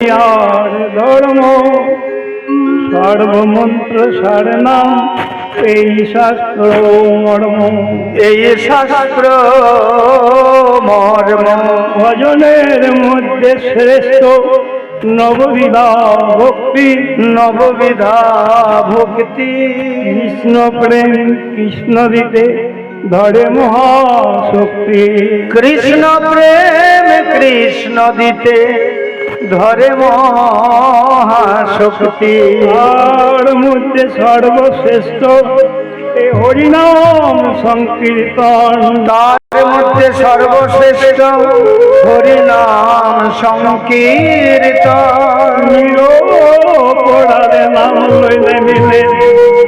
আর ধর্ম সর্বমন্ত্র সারনাম এই শাস্ত্র মর্ম। এই শাস্ত্র মর্ম। ভজনের মধ্যে শ্রেষ্ঠ নববিধা ভক্তি। নববিধা ভক্তি। কৃষ্ণ প্রেম কৃষ্ণ দিতে ধরে মহাশক্তি। কৃষ্ণ প্রেম কৃষ্ণ দিতে ধরে মহাশক্তি। আর মধ্যে সর্বশ্রেষ্ঠ এ হরিনাম সংকীর্তন। তার মধ্যে সর্বশ্রেষ্ঠ হরিনাম সংকীর্তন। নিরপরাধে নাম লইলে মিলে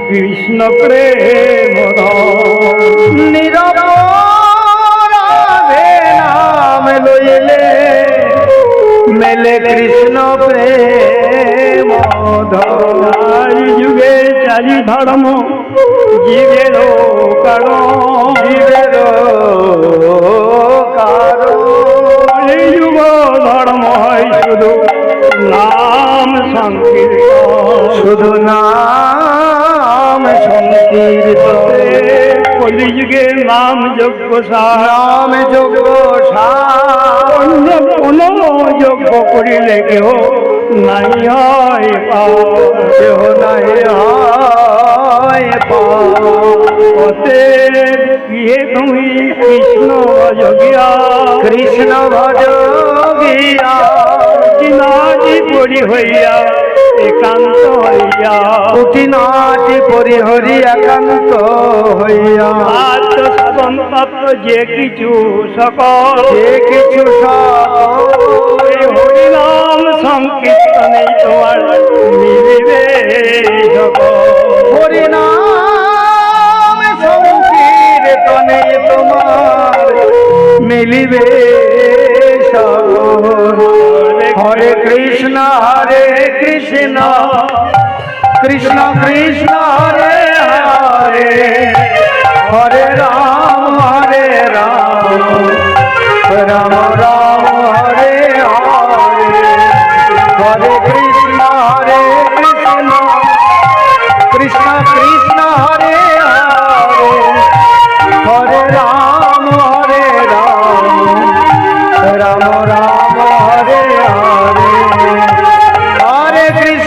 কৃষ্ণ প্রেম রস। চারি ধর্ম জীবের কারণ। জীবের কারণ যুগ ধর্ম হয় শুধু নাম সংকীর্তন। শুধু নাম সংকীর্তন। কলিযুগে নাম যজ্ঞ নাম যোগ অন্য কোন যজ্ঞ করিলে কেহ নাই হয় পার। কেহ নাই হয় পার। অতএব গিয়ে তুমি কৃষ্ণ যোগিয়া কৃষ্ণ ভজ গিয়া নাচি পরি হইয়া একান্ত হইয়া কুটি নাচি পরিহরি একান্ত হইয়া আত্ম সাধন তত্ত্ব যে কিছু সকল যে কিছু হরিনাম সংকীর্তনে তোমার মিলিবে হরিনাম সংকীর্তনে তোমার মিলিবে হরে কৃষ্ণ হরে কৃষ্ণ কৃষ্ণ কৃষ্ণ, হরে হরে। হরে রাম হরে রাম। রাম রাম।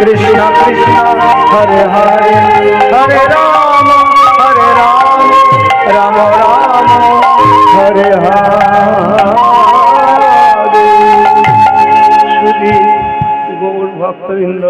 কৃষ্ণ কৃষ্ণ হরে হরে হরে রাম হরে রাম রাম রাম হরে হরে। গৌর ভক্তবৃন্দ